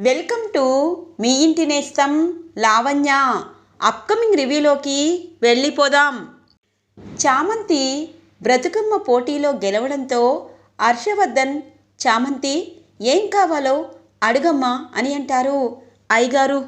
Welcome to me ఇంటి నేస్తం Lavanya. Upcoming రివ్యూలోకి వెళ్ళిపోదాం. చామంతి బ్రతుకమ్మ పోటీలో గెలవడంతో హర్షవర్ధన్ చామంతి ఏం కావాలో అడుగమ్మా అని అంటారు అయ్యగారు.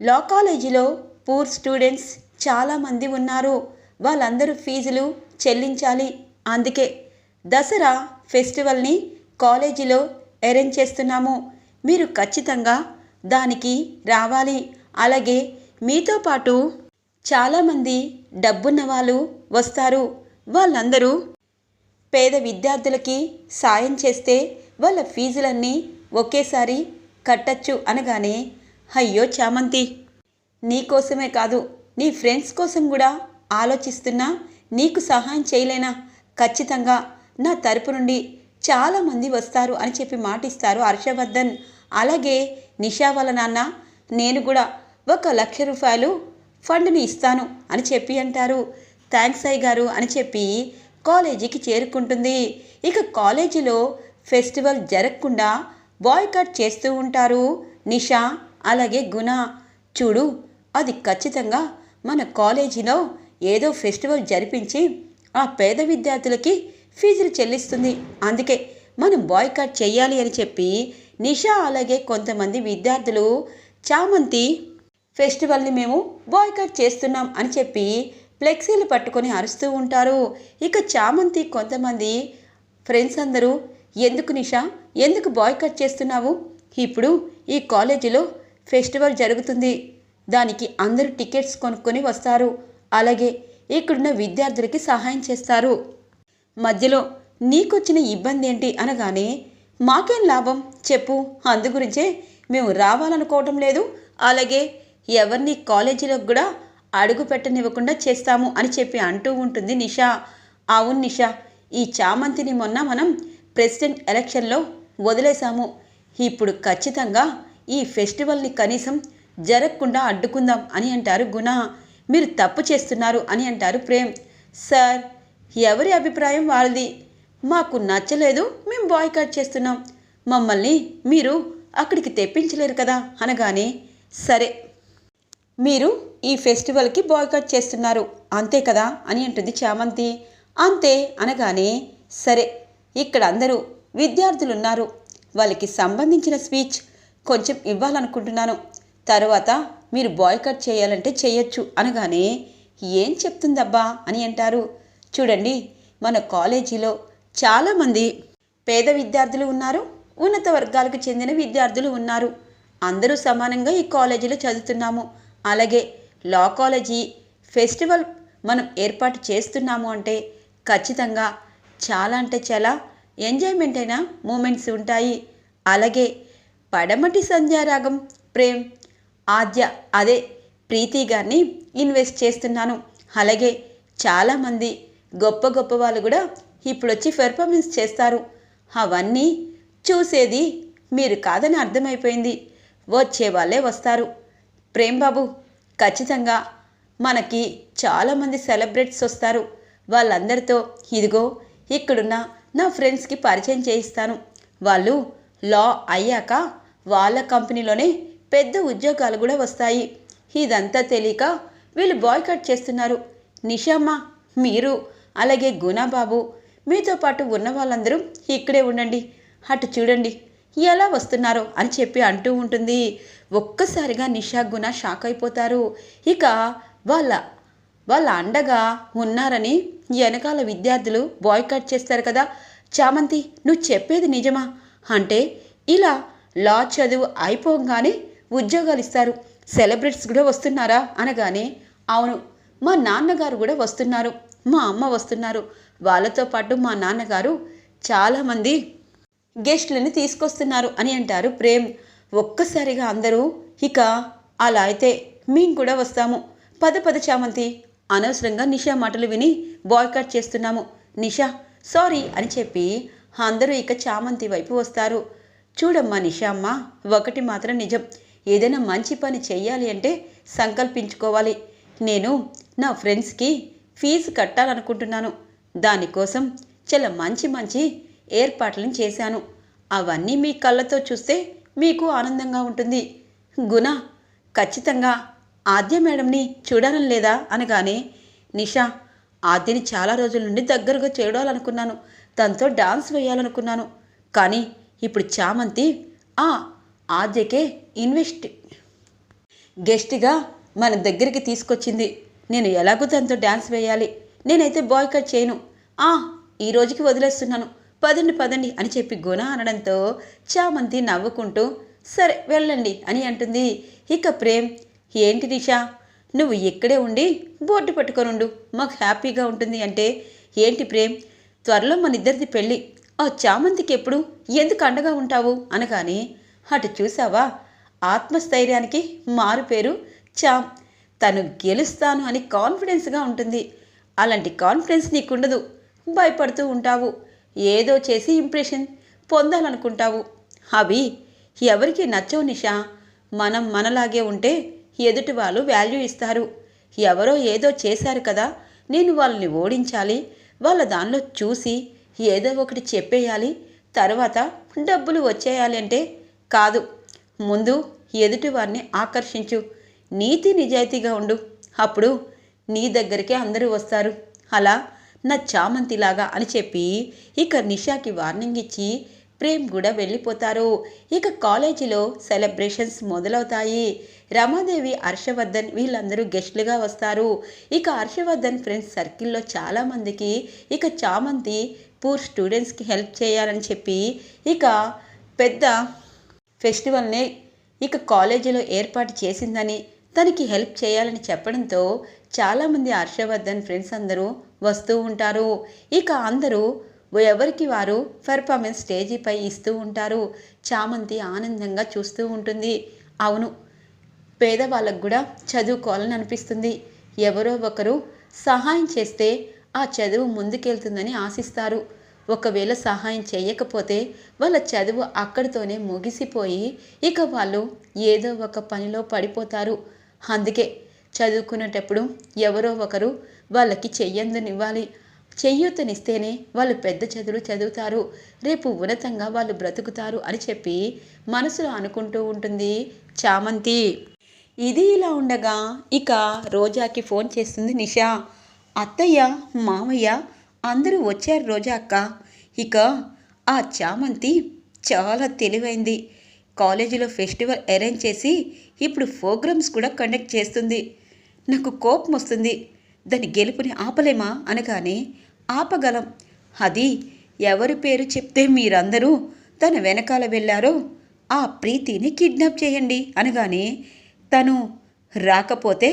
లా కాలేజీలో పూర్ స్టూడెంట్స్ చాలామంది ఉన్నారు. వాళ్ళందరూ ఫీజులు చెల్లించాలి. అందుకే దసరా ఫెస్టివల్ని కాలేజీలో అరేంజ్ చేస్తున్నాము. మీరు ఖచ్చితంగా దానికి రావాలి. అలాగే మీతో పాటు చాలామంది డబ్బున్న వాళ్ళు వస్తారు. వాళ్ళందరూ పేద విద్యార్థులకి సాయం చేస్తే వాళ్ళ ఫీజులన్నీ ఒకేసారి కట్టచ్చు అనగానే అయ్యో చామంతి నీకోసమే కాదు నీ ఫ్రెండ్స్ కోసం కూడా ఆలోచిస్తున్నా నీకు సహాయం చేయలేనా? ఖచ్చితంగా నా తరపు నుండి చాలామంది వస్తారు అని చెప్పి మాటిస్తారు హర్షవర్ధన్. అలాగే నిషా వాళ్ళ నాన్న నేను కూడా ఒక లక్ష రూపాయలు ఫండ్ని ఇస్తాను అని చెప్పి అంటారు. థ్యాంక్స్ అయ్య గారు అని చెప్పి కాలేజీకి చేరుకుంటుంది. ఇక కాలేజీలో ఫెస్టివల్ జరగకుండా బాయ్కట్ చేస్తూ ఉంటారు నిషా అలాగే గుణ. చూడు అది ఖచ్చితంగా మన కాలేజీలో ఏదో ఫెస్టివల్ జరిపించి ఆ పేద విద్యార్థులకి ఫీజులు చెల్లిస్తుంది. అందుకే మనం బాయ్కాట్ చేయాలి అని చెప్పి నిషా అలాగే కొంతమంది విద్యార్థులు చామంతి ఫెస్టివల్ని మేము బాయ్కాట్ చేస్తున్నాం అని చెప్పి ఫ్లెక్సీలు పట్టుకొని అరుస్తూ ఉంటారు. ఇక చామంతి కొంతమంది ఫ్రెండ్స్ అందరూ ఎందుకు నిషా? ఎందుకు బాయ్కట్ చేస్తున్నావు? ఇప్పుడు ఈ కాలేజీలో ఫెస్టివల్ జరుగుతుంది. దానికి అందరూ టికెట్స్ కొనుక్కొని వస్తారు. అలాగే ఇక్కడున్న విద్యార్థులకి సహాయం చేస్తారు. మధ్యలో నీకొచ్చిన ఇబ్బంది ఏంటి అనగానే మాకేం లాభం చెప్పు. అందు గురించే మేము రావాలనుకోవటం లేదు. అలాగే ఎవరిని కాలేజీలోకి కూడా అడుగు పెట్టనివ్వకుండా చేస్తాము అని చెప్పి అంటూ ఉంటుంది నిషా. అవును నిషా ఈ చామంతిని మొన్న మనం ప్రెసిడెంట్ ఎలక్షన్లో వదిలేశాము. ఇప్పుడు ఖచ్చితంగా ఈ ఫెస్టివల్ని కనీసం జరగకుండా అడ్డుకుందాం అని అంటారు గుణ. మీరు తప్పు చేస్తున్నారు అని అంటారు ప్రేమ్. సార్ ఎవరి అభిప్రాయం వాళ్ళది మాకు నచ్చలేదు మేము బాయ్కాట్ చేస్తున్నాం. మమ్మల్ని మీరు అక్కడికి తెప్పించలేరు కదా అనగానే సరే మీరు ఈ ఫెస్టివల్కి బాయ్కాట్ చేస్తున్నారు అంతే కదా అని అంటుంది చామంతి. అంతే అనగానే సరే ఇక్కడ అందరూ విద్యార్థులు ఉన్నారు వాళ్ళకి సంబంధించిన స్పీచ్ కొంచెం ఇవ్వాలనుకుంటున్నాను. తర్వాత మీరు బాయ్కట్ చేయాలంటే చేయొచ్చు అనగానే ఏం చెప్తుందబ్బా అని అంటారు. చూడండి మన కాలేజీలో చాలామంది పేద విద్యార్థులు ఉన్నారు ఉన్నత వర్గాలకు చెందిన విద్యార్థులు ఉన్నారు. అందరూ సమానంగా ఈ కాలేజీలో చదువుతున్నాము. అలాగే లా కాలేజీ ఫెస్టివల్ మనం ఏర్పాటు చేస్తున్నాము అంటే ఖచ్చితంగా చాలా అంటే చాలా ఎంజాయ్మెంట్ అయిన మూమెంట్స్ ఉంటాయి. అలాగే పడమటి సంధ్యారాగం ప్రేమ్ ఆద్య అదే ప్రీతి గారిని ఇన్వెస్ట్ చేస్తున్నాను. అలాగే చాలామంది గొప్ప గొప్ప వాళ్ళు కూడా ఇప్పుడు వచ్చి పెర్ఫార్మెన్స్ చేస్తారు. అవన్నీ చూసేది మీరు కాదని అర్థమైపోయింది. వచ్చే వాళ్ళే వస్తారు. ప్రేమ్ బాబు ఖచ్చితంగా మనకి చాలామంది సెలబ్రిటీస్ వస్తారు. వాళ్ళందరితో ఇదిగో ఇక్కడున్న నా ఫ్రెండ్స్కి పరిచయం చేయిస్తాను. వాళ్ళు లా అయ్యాక వాళ్ళ కంపెనీలోనే పెద్ద ఉద్యోగాలు కూడా వస్తాయి. ఇదంతా తెలియక వీళ్ళు బాయ్కట్ చేస్తున్నారు. నిషామ్మ మీరు అలాగే గుణాబాబు మీతో పాటు ఉన్న వాళ్ళందరూ ఇక్కడే ఉండండి అటు చూడండి ఎలా వస్తున్నారో అని చెప్పి అంటూ ఉంటుంది. ఒక్కసారిగా నిషా గుణ షాక్ అయిపోతారు. ఇక వాళ్ళ వాళ్ళ అండగా ఉన్నారని వెనకాల విద్యార్థులు బాయ్కట్ చేస్తారు కదా. చామంతి నువ్వు చెప్పేది నిజమా? అంటే ఇలా లా చదువు అయిపోగానే ఉద్యోగాలు ఇస్తారు. సెలబ్రిటీస్ కూడా వస్తున్నారా? అనగానే అవును మా నాన్నగారు కూడా వస్తున్నారు మా అమ్మ వస్తున్నారు. వాళ్ళతో పాటు మా నాన్నగారు చాలామంది గెస్టులని తీసుకొస్తున్నారు అని అంటారు. ప్రేమ్ ఒక్కసారిగా అందరూ ఇక అలా అయితే మేము కూడా వస్తాము. పద పద చామంతి. అనవసరంగా నిషా మాటలు విని బాయ్కాట్ చేస్తున్నాము. నిషా సారీ అని చెప్పి అందరూ ఇక చామంతి వైపు వస్తారు. చూడమ్మా నిషా అమ్మ ఒకటి మాత్రం నిజం. ఏదైనా మంచి పని చెయ్యాలి అంటే సంకల్పించుకోవాలి. నేను నా ఫ్రెండ్స్కి ఫీజు కట్టాలనుకుంటున్నాను. దానికోసం చాలా మంచి మంచి ఏర్పాట్లను చేశాను. అవన్నీ మీ కళ్ళతో చూస్తే మీకు ఆనందంగా ఉంటుంది. గుణ ఖచ్చితంగా ఆద్య మేడంని చూడాలని లేదా అనగానే నిషా ఆద్యని చాలా రోజుల నుండి దగ్గరగా చూడాలనుకున్నాను తనతో డాన్స్ వేయాలనుకున్నాను. కానీ ఇప్పుడు చామంతి ఆ ఆద్యకే ఇన్వెస్ట్ గెస్ట్గా మన దగ్గరికి తీసుకొచ్చింది. నేను ఎలాగో తనతో డ్యాన్స్ వేయాలి. నేనైతే బాయ్కట్ చేయను. ఆ ఈ రోజుకి వదిలేస్తున్నాను. పదండి పదండి అని చెప్పి గుణ అనడంతో చామంతి నవ్వుకుంటూ సరే వెళ్ళండి అని అంటుంది. ఇక ప్రేమ్ ఏంటి నిషా నువ్వు ఇక్కడే ఉండి బోర్డు పట్టుకొనుండు. మాకు హ్యాపీగా ఉంటుంది అంటే ఏంటి ప్రేమ్? త్వరలో మన ఇద్దరిది పెళ్ళి. ఆ చామంతికి ఎప్పుడు? ఎందుకు అండగా ఉంటావు? అనగానే అటు చూసావా? ఆత్మస్థైర్యానికి మారు పేరు చామ్. తను గెలుస్తాను అని కాన్ఫిడెన్స్గా ఉంటుంది. అలాంటి కాన్ఫిడెన్స్ నీకుండదు. భయపడుతూ ఉంటావు. ఏదో చేసి ఇంప్రెషన్ పొందాలనుకుంటావు. అవి ఎవరికి నచ్చవు నిషా. మనం మనలాగే ఉంటే ఎదుటి వాళ్ళు వాల్యూ ఇస్తారు. ఎవరో ఏదో చేశారు కదా నేను వాళ్ళని ఓడించాలి. వాళ్ళ దానిలో చూసి ఏదో ఒకటి చెప్పేయాలి. తర్వాత డబ్బులు వచ్చేయాలి అంటే కాదు. ముందు ఎదుటి వారిని ఆకర్షించు. నీతి నిజాయితీగా ఉండు. అప్పుడు నీ దగ్గరికే అందరూ వస్తారు. అలా నా చామంతిలాగా అని చెప్పి ఇక నిషాకి వార్నింగ్ ఇచ్చి ప్రేమ్ కూడా వెళ్ళిపోతారు. ఇక కాలేజీలో సెలబ్రేషన్స్ మొదలవుతాయి. రమాదేవి హర్షవర్ధన్ వీళ్ళందరూ గెస్ట్లుగా వస్తారు. ఇక హర్షవర్ధన్ ఫ్రెండ్స్ సర్కిల్లో చాలామందికి ఇక చామంతి పూర్ స్టూడెంట్స్కి హెల్ప్ చేయాలని చెప్పి ఇక పెద్ద ఫెస్టివల్ని ఇక కాలేజీలో ఏర్పాటు చేసిందని తనకి హెల్ప్ చేయాలని చెప్పడంతో చాలామంది హర్షవర్ధన్ ఫ్రెండ్స్ అందరూ వస్తూ ఉంటారు. ఇక అందరూ ఎవరికి వారు పెర్ఫార్మెన్స్ స్టేజీపై ఇస్తూ ఉంటారు. చామంతి ఆనందంగా చూస్తూ ఉంటుంది. అవును పేదవాళ్ళకు కూడా చదువుకోవాలని అనిపిస్తుంది. ఎవరో ఒకరు సహాయం చేస్తే ఆ చదువు ముందుకెళ్తుందని ఆశిస్తారు. ఒకవేళ సహాయం చేయకపోతే వాళ్ళ చదువు అక్కడితోనే ముగిసిపోయి ఇక వాళ్ళు ఏదో ఒక పనిలో పడిపోతారు. అందుకే చదువుకునేటప్పుడు ఎవరో ఒకరు వాళ్ళకి చెయ్యందునివ్వాలి. చేయూతనిస్తేనే వాళ్ళు పెద్ద చదువులు చదువుతారు. రేపు ఉన్నతంగా వాళ్ళు బ్రతుకుతారు అని చెప్పి మనసులో అనుకుంటూ ఉంటుంది చామంతి. ఇది ఇలా ఉండగా ఇక రోజాకి ఫోన్ చేస్తుంది నిషా. అత్తయ్య మామయ్య అందరూ వచ్చారు రోజా అక్క ఇక ఆ చామంతి చాలా తెలివైంది. కాలేజీలో ఫెస్టివల్ అరేంజ్ చేసి ఇప్పుడు ప్రోగ్రామ్స్ కూడా కండక్ట్ చేస్తుంది. నాకు కోపం వస్తుంది. దాని గెలుపుని ఆపలేమా? అనగానే ఆపగలం. అది ఎవరి పేరు చెప్తే మీరందరూ తన వెనకాల వెళ్ళారో ఆ ప్రీతిని కిడ్నాప్ చేయండి. అనగానే తను రాకపోతే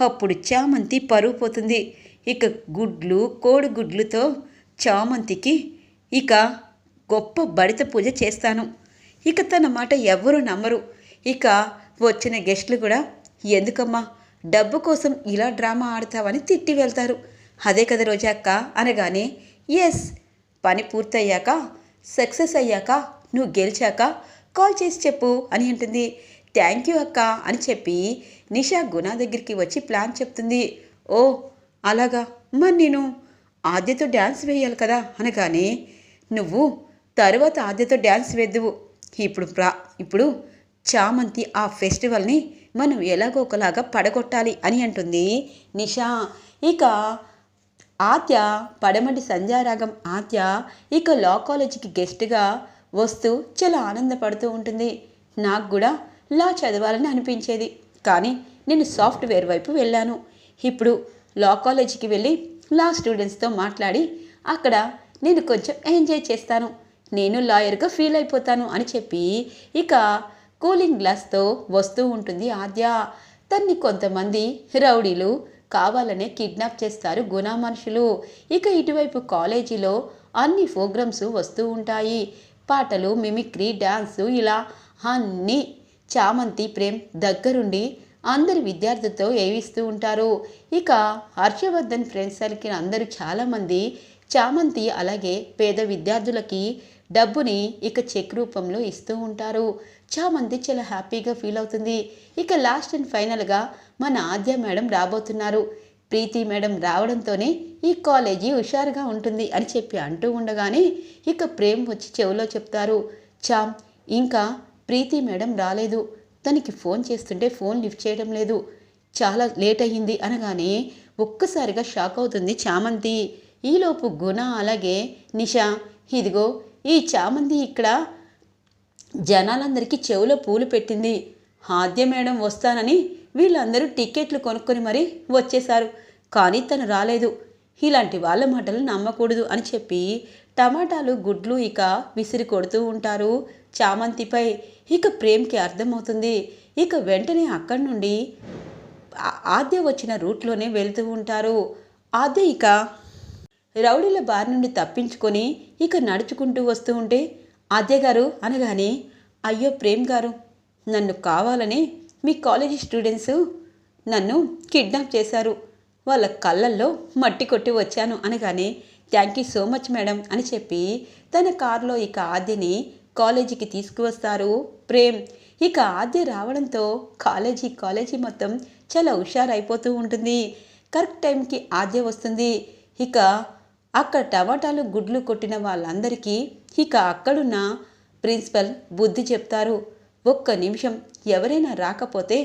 అప్పుడు చామంతి పరువు పోతుంది. ఇక గుడ్లు కోడిగుడ్లుతో చామంతికి ఇక గొప్ప బడిత పూజ చేస్తాను. ఇక తన మాట ఎవ్వరూ నమ్మరు. ఇక వచ్చిన గెస్టులు కూడా ఎందుకమ్మా? డబ్బు కోసం ఇలా డ్రామా ఆడతావని తిట్టి వెళ్తారు. అదే కదా రోజాక్క అనగానే ఎస్ పని పూర్తయ్యాక సక్సెస్ అయ్యాక నువ్వు గెలిచాక కాల్ చేసి చెప్పు అని అంటుంది. థ్యాంక్ యూ అక్క అని చెప్పి నిషా గుణ దగ్గరికి వచ్చి ప్లాన్ చెప్తుంది. ఓ అలాగా? మరి నేను ఆద్యతో డ్యాన్స్ వేయాలి కదా? అనగానే నువ్వు తర్వాత ఆద్యతో డ్యాన్స్ వేద్దువు. ఇప్పుడు ప్రా ఇప్పుడు చామంతి ఆ ఫెస్టివల్ని మనం ఎలాగో ఒకలాగా పడగొట్టాలి అని అంటుంది నిషా. ఇక ఆత్య పడమటి సంధ్యారాగం ఆత్య ఇక లా కాలేజీకి గెస్ట్గా వస్తూ చాలా ఆనందపడుతూ ఉంటుంది. నాకు కూడా లా చదవాలని అనిపించేది. కానీ నేను సాఫ్ట్వేర్ వైపు వెళ్ళాను. ఇప్పుడు లా కాలేజీకి వెళ్ళి లా స్టూడెంట్స్తో మాట్లాడి అక్కడ నేను కొంచెం ఎంజాయ్ చేస్తాను. నేను లాయర్గా ఫీల్ అయిపోతాను అని చెప్పి ఇక కూలింగ్ గ్లాస్తో వస్తూ ఉంటుంది ఆద్య. తన్ని కొంతమంది రౌడీలు కావాలనే కిడ్నాప్ చేస్తారు గుణ మనుషులు. ఇక ఇటువైపు కాలేజీలో అన్ని ప్రోగ్రామ్స్ వస్తూ ఉంటాయి. పాటలు మిమిక్రీ డ్యాన్సు ఇలా అన్నీ చామంతి ప్రేమ్ దగ్గరుండి అందరి విద్యార్థులతో ఏవిస్తూ ఉంటారు. ఇక హర్షవర్ధన్ ఫ్రెండ్స్ సర్కిల్ అందరూ చాలామంది చామంతి అలాగే పేద విద్యార్థులకి డబ్బుని ఇక చెక్ రూపంలో ఇస్తూ ఉంటారు. చామంతి చాలా హ్యాపీగా ఫీల్ అవుతుంది. ఇక లాస్ట్ అండ్ ఫైనల్గా మన ఆద్య మేడం రాబోతున్నారు. ప్రీతి మేడం రావడంతోనే ఈ కాలేజీ హుషారుగా ఉంటుంది అని చెప్పి అంటూ ఉండగానే ఇక ప్రేమ్ వచ్చి చెవిలో చెప్తారు. చామ్ ఇంకా ప్రీతి మేడం రాలేదు. తనకి ఫోన్ చేస్తుంటే ఫోన్ లిఫ్ట్ చేయడం లేదు. చాలా లేట్ అయ్యింది అనగానే ఒక్కసారిగా షాక్ అవుతుంది చామంతి. ఈలోపు గుణ అలాగే నిషా ఇదిగో ఈ చామంతి ఇక్కడ జనాలందరికీ చెవులో పూలు పెట్టింది. ఆద్య మేడం వస్తానని వీళ్ళందరూ టికెట్లు కొనుక్కొని మరీ వచ్చేశారు. కానీ తను రాలేదు. ఇలాంటి వాళ్ళ మాటలు నమ్మకూడదు అని చెప్పి టమాటాలు గుడ్లు ఇక విసిరి కొడుతూ ఉంటారు చామంతిపై. ఇక ప్రేమ్కి అర్థమవుతుంది. ఇక వెంటనే అక్కడి నుండి ఆద్య వచ్చిన రూట్లోనే వెళ్తూ ఉంటారు. ఆద్య ఇక రౌడీల బారి నుండి తప్పించుకొని ఇక నడుచుకుంటూ వస్తూ ఉంటే ఆద్య గారు అనగానే అయ్యో ప్రేమ్ గారు నన్ను కావాలని మీ కాలేజీ స్టూడెంట్స్ నన్ను కిడ్నాప్ చేశారు. వాళ్ళ కళ్ళల్లో మట్టి కొట్టి వచ్చాను అనగానే thank you so much madam అని చెప్పి తన కారులో ఇక ఆద్యని కాలేజీకి తీసుకువస్తారు ప్రేమ్. ఇక ఆద్య రావడంతో కాలేజీ కాలేజీ మొత్తం చాలా హుషారైపోతూ ఉంటుంది. కరెక్ట్ టైంకి ఆద్య వస్తుంది. ఇక అక్కడ టమాటాలు గుడ్లు కొట్టిన వాళ్ళందరికీ ఇక అక్కడున్న ప్రిన్సిపల్ బుద్ధి చెప్తారు. ఒక్క నిమిషం ఎవరైనా రాకపోతే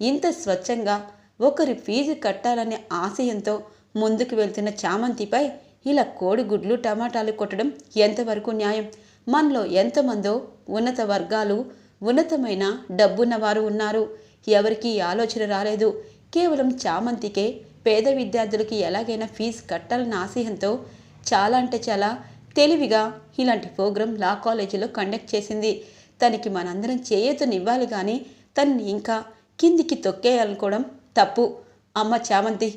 ఇంత స్వచ్ఛంగా ఒకరి ఫీజు కట్టాలనే ఆశయంతో ముందుకు వెళ్తున్న చామంతిపై ఇలా కోడిగుడ్లు టమాటాలు కొట్టడం ఎంతవరకు న్యాయం? మనలో ఎంతమందో ఉన్నత వర్గాలు ఉన్నతమైన డబ్బున్నవారు ఉన్నారు. ఎవరికీ ఆలోచన రాలేదు. కేవలం చామంతికే పేద విద్యార్థులకి ఎలాగైనా ఫీజు కట్టాలన్న ఆశయంతో చాలా అంటే చాలా తెలివిగా ఇలాంటి ప్రోగ్రాం లా కాలేజీలో కండక్ట్ చేసింది. తనకి మనందరం చేయూతనివ్వాలి కానీ తనని ఇంకా కిందికి తొక్కేయాలనుకోవడం తప్పు. అమ్మ చామంతి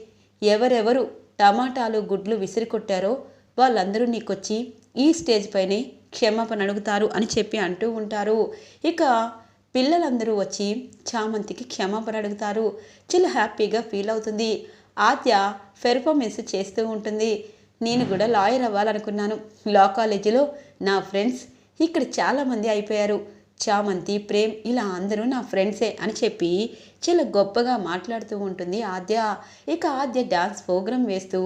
ఎవరెవరు టమాటాలు గుడ్లు విసిరికొట్టారో వాళ్ళందరూ నీకొచ్చి ఈ స్టేజ్ పైనే క్షమాపణ అడుగుతారు అని చెప్పి అంటూ ఉంటారు. ఇక పిల్లలందరూ వచ్చి చామంతికి క్షమాపణ అడుగుతారు. చాలా హ్యాపీగా ఫీల్ అవుతుంది. ఆద్య పెర్ఫార్మెన్స్ చేస్తూ ఉంటుంది. నేను కూడా లాయర్ అవ్వాలనుకున్నాను. లా కాలేజీలో నా ఫ్రెండ్స్ ఇక్కడ చాలామంది అయిపోయారు. చామంతి ప్రేమ్ ఇలా అందరూ నా ఫ్రెండ్సే అని చెప్పి చాలా గొప్పగా మాట్లాడుతూ ఉంటుంది ఆద్య. ఇక ఆద్య డాన్స్ ప్రోగ్రాం వేస్తూ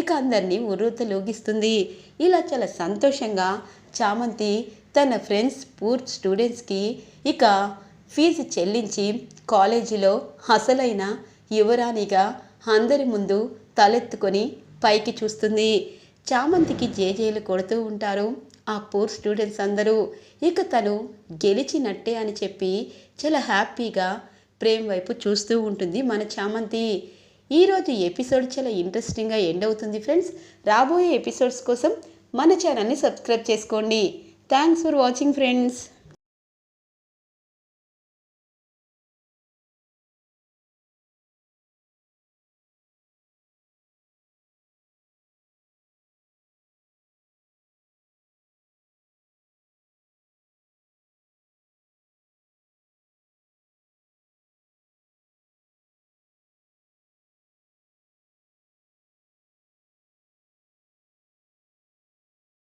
ఇక అందరినీ ఉర్రూతలూగిస్తుంది ఇలా చాలా సంతోషంగా చామంతి తన ఫ్రెండ్స్ పూర్ స్టూడెంట్స్కి ఇక ఫీజు చెల్లించి కాలేజీలో అసలైన యువరాణిగా అందరి ముందు తలెత్తుకొని పైకి చూస్తుంది. చామంతికి జేజేలు కొడుతూ ఉంటారు. ఆ పూర్ స్టూడెంట్స్ అందరూ ఇక తను గెలిచినట్టే అని చెప్పి చాలా హ్యాపీగా ప్రేమ్ వైపు చూస్తూ ఉంటుంది మన చామంతి. ఈరోజు ఎపిసోడ్ చాలా ఇంట్రెస్టింగ్గా ఎండ్ అవుతుంది ఫ్రెండ్స్. రాబోయే ఎపిసోడ్స్ కోసం మన ఛానల్ని సబ్స్క్రైబ్ చేసుకోండి. Thanks for watching friends